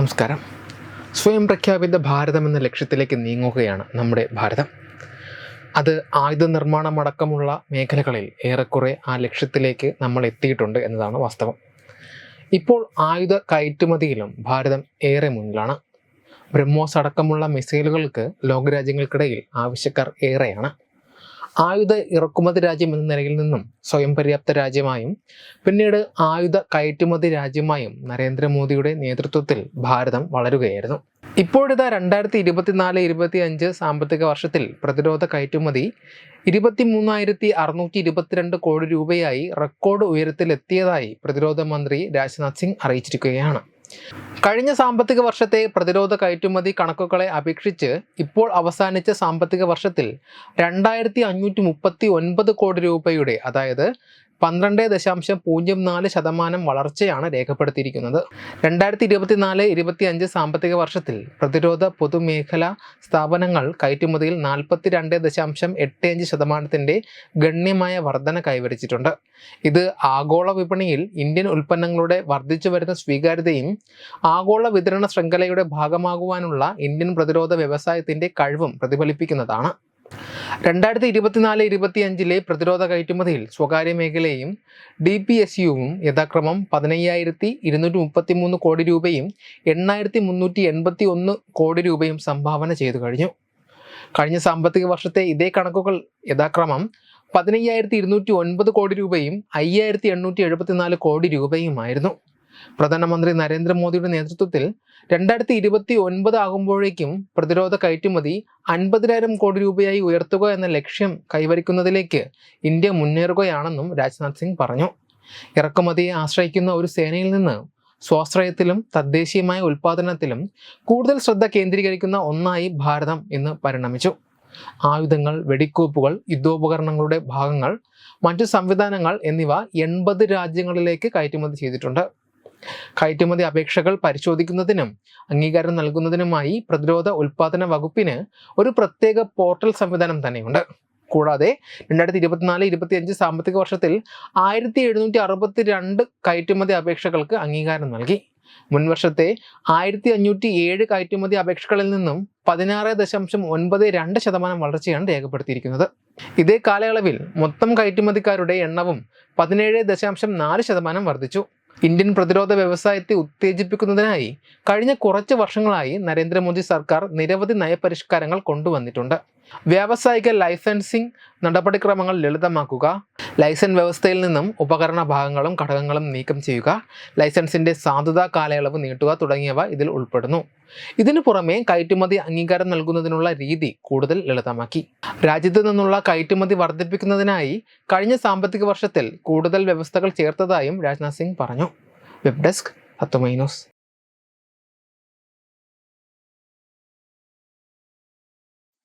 നമസ്കാരം. സ്വയം പ്രഖ്യാപിത ഭാരതം എന്ന ലക്ഷ്യത്തിലേക്ക് നീങ്ങുകയാണ് നമ്മുടെ ഭാരതം. അത് ആയുധ നിർമ്മാണമടക്കമുള്ള മേഖലകളിൽ ഏറെക്കുറെ ആ ലക്ഷ്യത്തിലേക്ക് നമ്മൾ എത്തിയിട്ടുണ്ട് എന്നതാണ് വാസ്തവം. ഇപ്പോൾ ആയുധ കയറ്റുമതിയിലും ഭാരതം ഏറെ മുന്നിലാണ്. ബ്രഹ്മോസ് അടക്കമുള്ള മിസൈലുകൾക്ക് ലോകരാജ്യങ്ങൾക്കിടയിൽ ആവശ്യക്കാർ ഏറെയാണ്. ആയുധ ഇറക്കുമതി രാജ്യം എന്ന നിലയിൽ നിന്നും സ്വയം പര്യാപ്ത രാജ്യമായും പിന്നീട് ആയുധ കയറ്റുമതി രാജ്യമായും നരേന്ദ്രമോദിയുടെ നേതൃത്വത്തിൽ ഭാരതം വളരുകയായിരുന്നു. ഇപ്പോഴിതാ രണ്ടായിരത്തി ഇരുപത്തിനാല് ഇരുപത്തി അഞ്ച് സാമ്പത്തിക വർഷത്തിൽ പ്രതിരോധ കയറ്റുമതി ഇരുപത്തി മൂന്നായിരത്തി അറുന്നൂറ്റി ഇരുപത്തിരണ്ട് കോടി രൂപയായി റെക്കോർഡ് ഉയരത്തിലെത്തിയതായി പ്രതിരോധ മന്ത്രി രാജ്നാഥ് സിംഗ് അറിയിച്ചിരിക്കുകയാണ്. കഴിഞ്ഞ സാമ്പത്തിക വർഷത്തെ പ്രതിരോധ കയറ്റുമതി കണക്കുകളെ അപേക്ഷിച്ച് ഇപ്പോൾ അവസാനിച്ച സാമ്പത്തിക വർഷത്തിൽ രണ്ടായിരത്തി അഞ്ഞൂറ്റി മുപ്പത്തി ഒൻപത് കോടി രൂപയുടെ അതായത് പന്ത്രണ്ട് ദശാംശം പൂജ്യം നാല് ശതമാനം വളർച്ചയാണ് രേഖപ്പെടുത്തിയിരിക്കുന്നത്. രണ്ടായിരത്തി ഇരുപത്തിനാല് ഇരുപത്തി അഞ്ച് സാമ്പത്തിക വർഷത്തിൽ പ്രതിരോധ പൊതുമേഖല സ്ഥാപനങ്ങൾ കയറ്റുമതിയിൽ നാൽപ്പത്തി രണ്ട് ദശാംശം എട്ട് അഞ്ച് ശതമാനത്തിന്റെ ഗണ്യമായ വർധന കൈവരിച്ചിട്ടുണ്ട്. ഇത് ആഗോള വിപണിയിൽ ഇന്ത്യൻ ഉൽപ്പന്നങ്ങളുടെ വർദ്ധിച്ചു വരുന്ന സ്വീകാര്യതയും ആഗോള വിതരണ ശൃംഖലയുടെ ഭാഗമാകുവാനുള്ള ഇന്ത്യൻ പ്രതിരോധ വ്യവസായത്തിന്റെ കഴിവും പ്രതിഫലിപ്പിക്കുന്നതാണ്. രണ്ടായിരത്തി ഇരുപത്തിനാല് ഇരുപത്തിയഞ്ചിലെ പ്രതിരോധ കയറ്റുമതിയിൽ സ്വകാര്യ മേഖലയും ഡി പി എസ് യുവും യഥാക്രമം പതിനയ്യായിരത്തി ഇരുന്നൂറ്റി മുപ്പത്തി മൂന്ന് കോടി രൂപയും എണ്ണായിരത്തി മുന്നൂറ്റി എൺപത്തി ഒന്ന് കോടി രൂപയും സംഭാവന ചെയ്തു കഴിഞ്ഞു. കഴിഞ്ഞ സാമ്പത്തിക വർഷത്തെ ഇതേ കണക്കുകൾ യഥാക്രമം പതിനയ്യായിരത്തി ഇരുന്നൂറ്റി ഒൻപത് കോടി രൂപയും അയ്യായിരത്തി എണ്ണൂറ്റി എഴുപത്തിനാല് കോടി രൂപയുമായിരുന്നു. പ്രധാനമന്ത്രി നരേന്ദ്രമോദിയുടെ നേതൃത്വത്തിൽ രണ്ടായിരത്തി ഇരുപത്തി ഒൻപത് ആകുമ്പോഴേക്കും പ്രതിരോധ കയറ്റുമതി അൻപതിനായിരം കോടി രൂപയായി ഉയർത്തുക എന്ന ലക്ഷ്യം കൈവരിക്കുന്നതിലേക്ക് ഇന്ത്യ മുന്നേറുകയാണെന്നും രാജ്നാഥ് സിംഗ് പറഞ്ഞു. ഇറക്കുമതിയെ ആശ്രയിക്കുന്ന ഒരു സേനയിൽ നിന്ന് സ്വാശ്രയത്തിലും തദ്ദേശീയമായ ഉൽപ്പാദനത്തിലും കൂടുതൽ ശ്രദ്ധ കേന്ദ്രീകരിക്കുന്ന ഒന്നായി ഭാരതം ഇന്ന് പരിണമിച്ചു. ആയുധങ്ങൾ വെടിക്കോപ്പുകൾ യുദ്ധോപകരണങ്ങളുടെ ഭാഗങ്ങൾ മറ്റു സംവിധാനങ്ങൾ എന്നിവ എൺപത് രാജ്യങ്ങളിലേക്ക് കയറ്റുമതി ചെയ്തിട്ടുണ്ട്. കയറ്റുമതി അപേക്ഷകൾ പരിശോധിക്കുന്നതിനും അംഗീകാരം നൽകുന്നതിനുമായി പ്രതിരോധ ഉൽപാദന വകുപ്പിന് ഒരു പ്രത്യേക പോർട്ടൽ സംവിധാനം തന്നെയുണ്ട്. കൂടാതെ രണ്ടായിരത്തി ഇരുപത്തിനാല് ഇരുപത്തിയഞ്ച് സാമ്പത്തിക വർഷത്തിൽ ആയിരത്തി എഴുന്നൂറ്റി അറുപത്തി രണ്ട് കയറ്റുമതി അപേക്ഷകൾക്ക് അംഗീകാരം നൽകി. മുൻവർഷത്തെ ആയിരത്തി അഞ്ഞൂറ്റി ഏഴ് കയറ്റുമതി അപേക്ഷകളിൽ നിന്നും പതിനാറ് ദശാംശം ഒൻപത് രണ്ട് ശതമാനം വളർച്ചയാണ് രേഖപ്പെടുത്തിയിരിക്കുന്നത്. ഇതേ കാലയളവിൽ മൊത്തം കയറ്റുമതിക്കാരുടെ എണ്ണവും പതിനേഴ് ദശാംശം നാല് ശതമാനം വർദ്ധിച്ചു. ഇന്ത്യൻ പ്രതിരോധ വ്യവസായത്തെ ഉത്തേജിപ്പിക്കുന്നതിനായി കഴിഞ്ഞ കുറച്ച് വർഷങ്ങളായി നരേന്ദ്രമോദി സർക്കാർ നിരവധി നയപരിഷ്കാരങ്ങൾ കൊണ്ടുവന്നിട്ടുണ്ട്. വ്യാവസായിക ലൈസൻസിംഗ് നടപടിക്രമങ്ങൾ ലളിതമാക്കുക. ലൈസൻസ് വ്യവസ്ഥയിൽ നിന്നും ഉപകരണ ഭാഗങ്ങളും ഘടകങ്ങളും നീക്കം ചെയ്യുക. ലൈസൻസിന്റെ സാധുതാ കാലയളവ് നീട്ടുക തുടങ്ങിയവ ഇതിൽ ഉൾപ്പെടുന്നു. ഇതിനു പുറമെ കയറ്റുമതി അംഗീകാരം നൽകുന്നതിനുള്ള രീതി കൂടുതൽ ലളിതമാക്കി. രാജ്യത്ത് നിന്നുള്ള കയറ്റുമതി വർദ്ധിപ്പിക്കുന്നതിനായി കഴിഞ്ഞ സാമ്പത്തിക വർഷത്തിൽ കൂടുതൽ വ്യവസ്ഥകൾ ചേർത്തതായും രാജ്നാഥ് സിംഗ് പറഞ്ഞു. Web desk ഹത്തുമൈ